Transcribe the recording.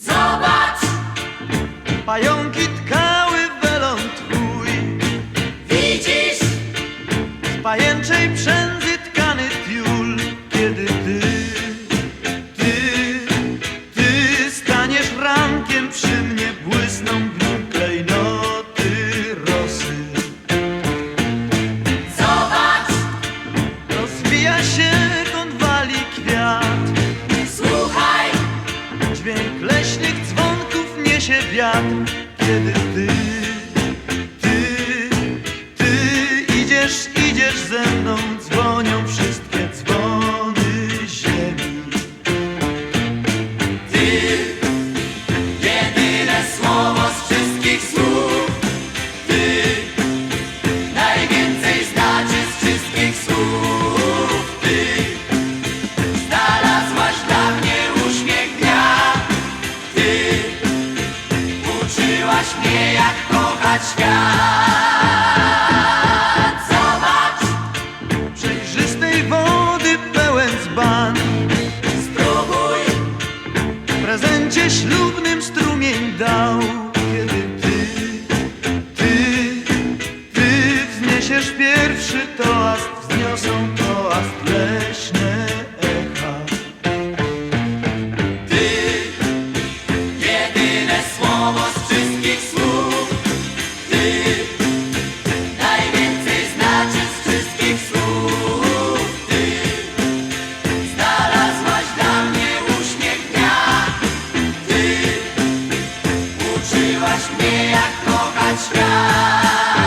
Zobacz, Pająki tkały welon twój. Widzisz, Z pajęczej przędzy niesie wiatr Kiedy uczyłaś mnie jak kochać świat. Zobacz, Przejrzystej wody pełen dzban spróbuj, W prezencie ślubnym strumień dał. Kiedy ty, ty, ty wzniesiesz pierwszy toast Wzniosą toast leśne Nauczyłaś mnie jak kochać świat.